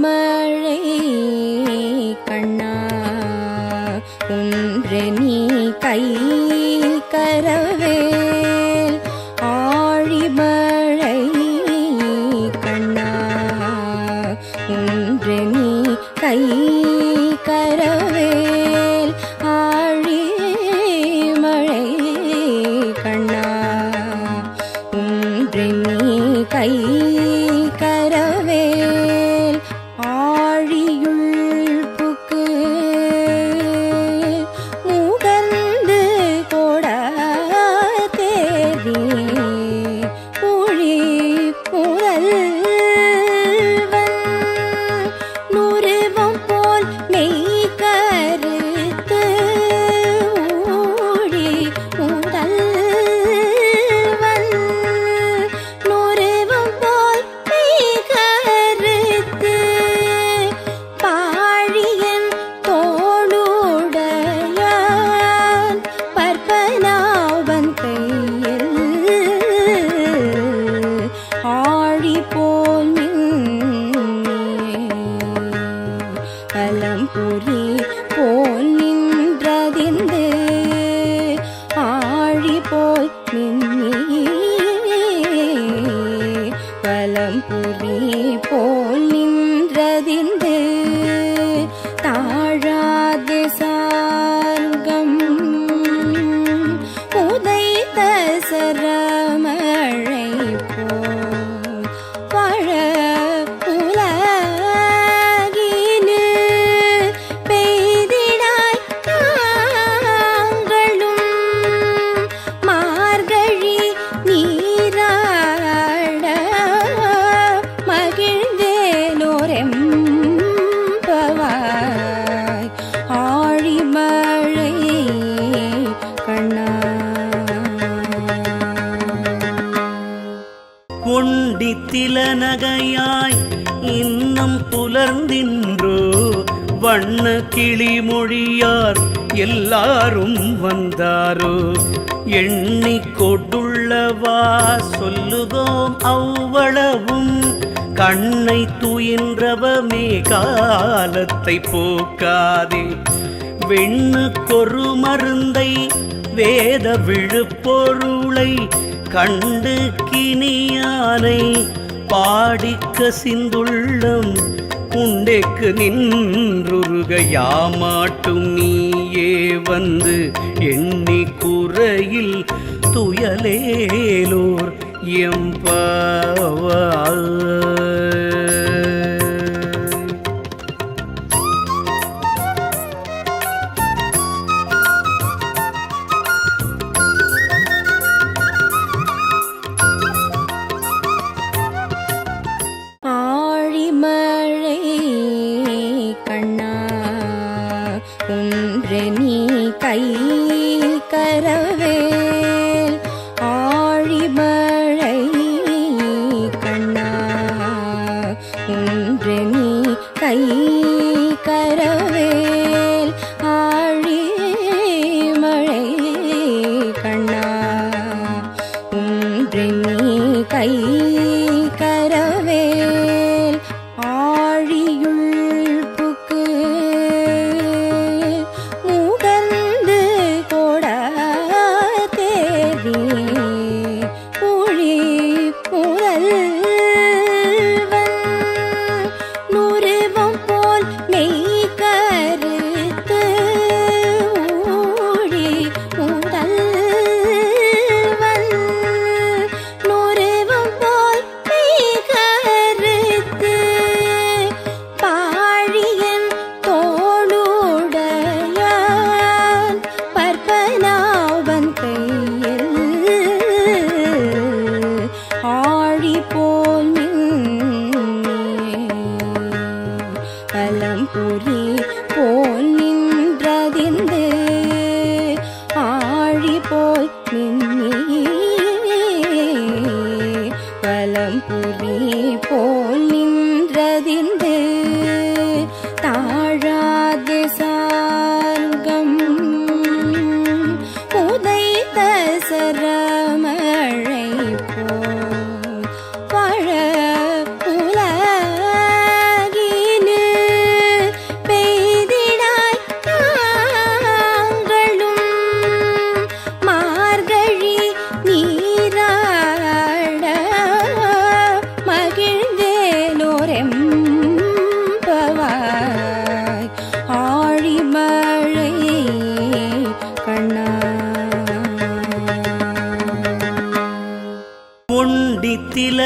மழை கண்ணா ஒன்று நீ கை கரவே. அல்லவா சொல்லுதோம் அவ்வளவும்? கண்ணை தூயின்றவமே காலத்தை போக்காதே. வெண்ணுக்கொரு மருந்தை வேத விழுப்பொருளை கண்டு கிணியானை பாடிக்க சிந்துள்ளம் உண்டேக்கு நின்றுருக யாமாட்டும் நீயே வந்து எண்ணி குறையில் തുയലേലൂർ എം പാവാ aí.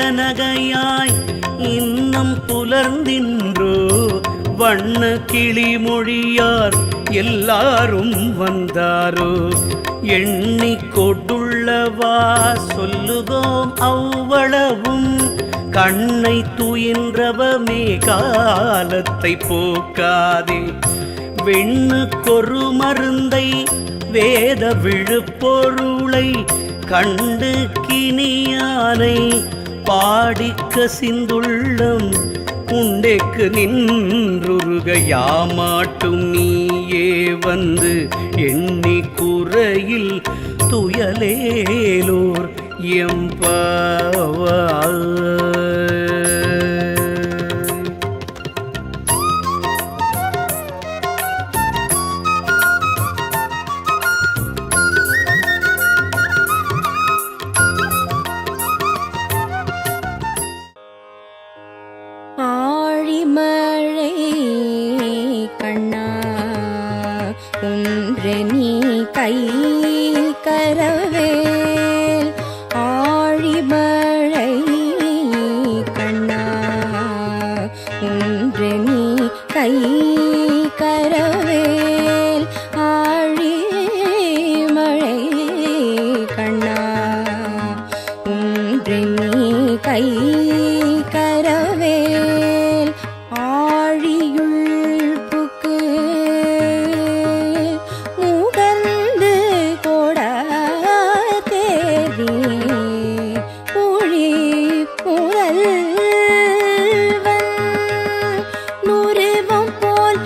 நகையாய் இன்னும் புலர்ந்தின்றோ? வண்ண கிளி மொழியார் எல்லாரும் வந்தாரோ? எண்ணி கொண்டுள்ளவா? சொல்லுகோம் அவ்வளவும். கண்ணை துயின்றவமே காலத்தை போக்காதே. வெண்ணுக்கொரு மருந்தை வேத விழுப்பொருளை கண்டு கினியானை பாடிக்க சிந்துள்ளம் உண்டேக்கு நின்றுருக யாமாட்டும் நீயே வந்து எண்ணி குறையில் துயலேலோர் எம்பாவால்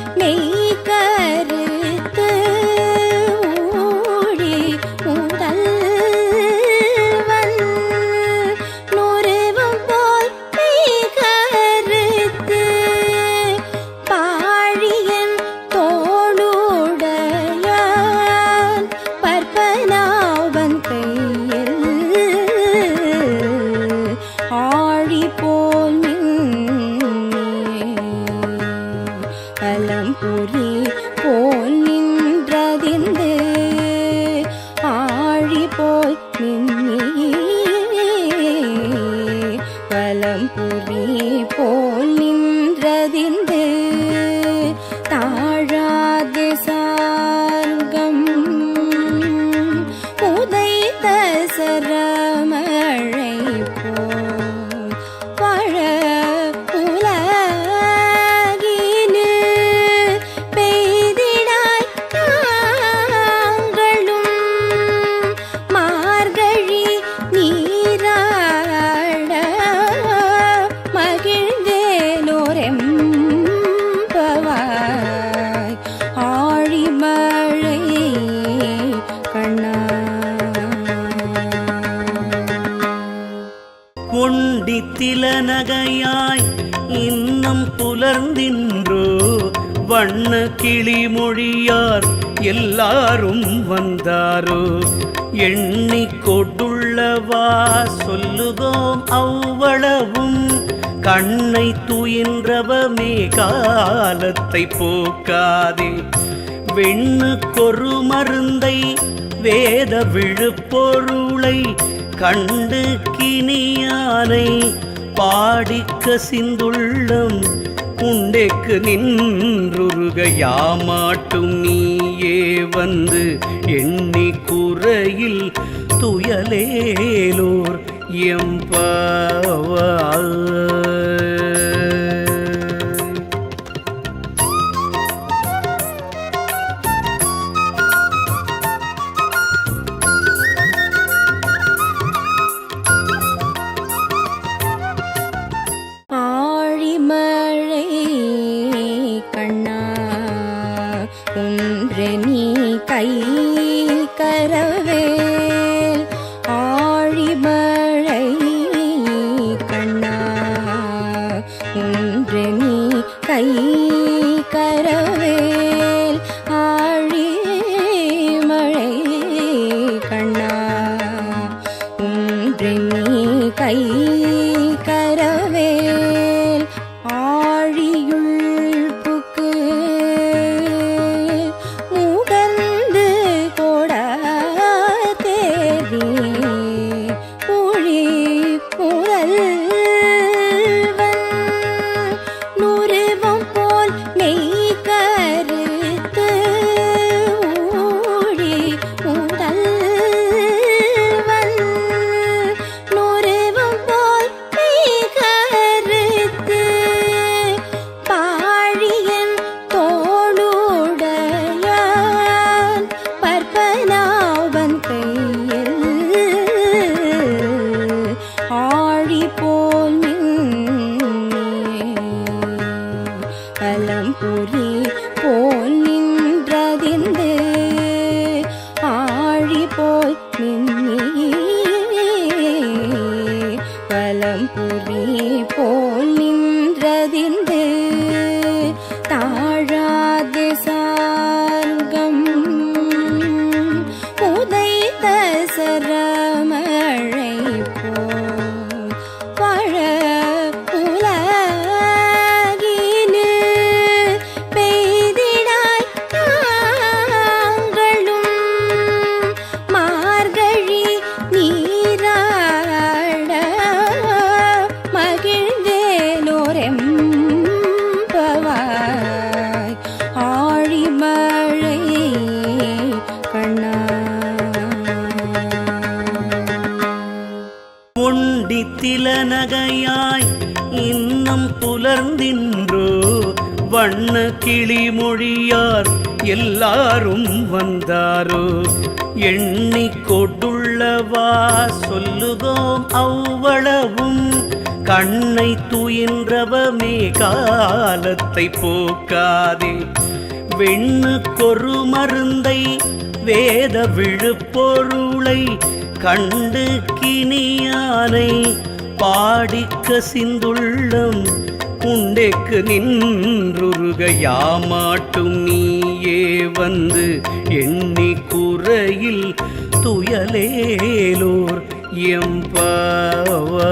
போல் போய் போல் வலம்புரி புரி போ வண்ண கிளி மொழியார் எல்லாரும் வந்தாரோ? எண்ணி கொண்டுள்ளவா சொல்லுகோம் அவ்வளவும். கண்ணை துயின்றவமே காலத்தை போக்காதே. வெண்ணுக்கொரு மருந்தை வேத விழுப்பொருளை கண்டு கிணியானை பாடிக்க சிந்துள்ளம் உண்டேக்கு நின்றுருக யாமாட்டும் நீயே வந்து எண்ணி குறையில் துயலேலோர் எம்பவா எண்ணி கொண்டுள்ளவா? சொல்லுகோம் அவ்வளவும். கண்ணை துயின்றவமே காலத்தை போக்காதே. வெண்ணுக்கொரு மருந்தை வேத விழுப்பொருளை கண்டு கினியானை பாடிக்க சிந்துள்ளம் உண்டேக்கு நின்றுருக யாமாட்டும் நீ. நீயே வந்து எண்ணி குறையில் துயலேலோர் எம்பவா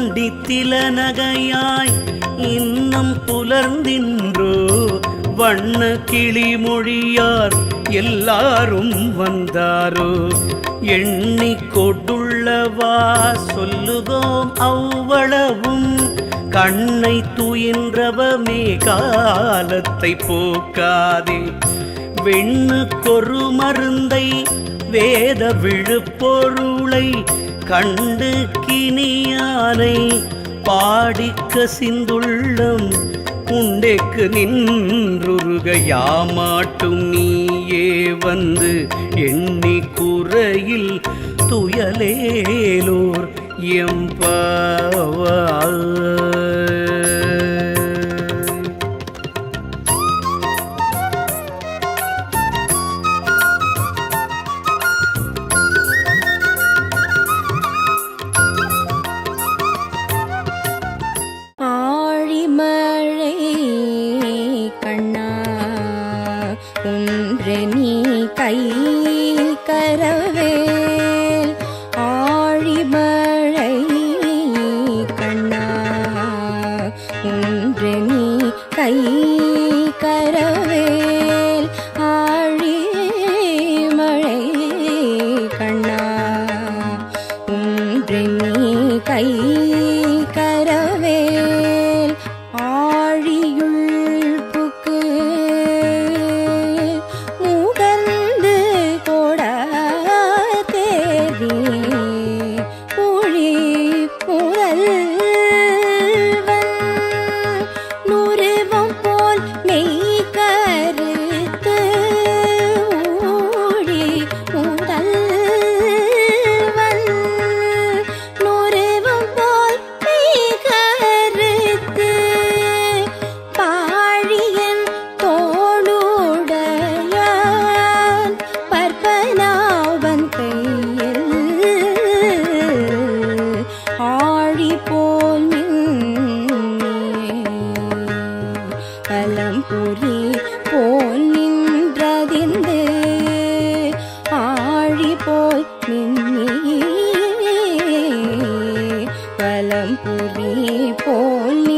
கொண்டித்தில நகையாய் இன்னும் புலர்ந்தின்றோ? வண்ண கிளி மொழியார் எல்லாரும் வந்தாரோ? எண்ணி கொண்டுள்ளவா சொல்லுதோம் அவ்வளவும்? கண்ணை துயின்றவமே காலத்தை போக்காதே. வெண்ணுக்கொரு மருந்தை வேத விழுப்பொருளை கண்டு கினியானை பாடிக்க சிந்துள்ளம். உண்டைக்கு நின்றுருக யாமாட்டும் நீயே வந்து எண்ணி குறையில் துயலேலோர் எம்பவா பலம் புரி போல்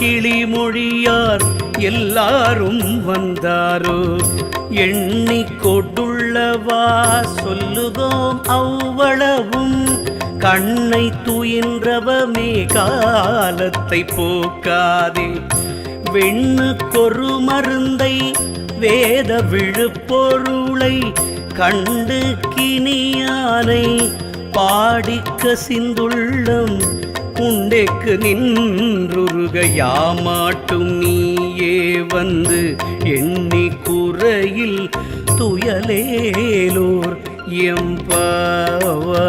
கிளிமொழியார் எல்லாரும் வந்தாரோ? எண்ணி கொடுள்ளவா சொல்லுதோம் அவ்வளவும். கண்ணை துயின்றவமே காலத்தை போக்காதே. வெண்ணுக்கொரு மருந்தை வேத விழுப்பொருளை கண்டு கிணியானை. பாடிக்க சிந்துள்ளம் உண்டேக்கு நின்றுருக யாமாட்டும் நீயே வந்து எண்ணி குறையில் துயலேலோர் எம்பாவா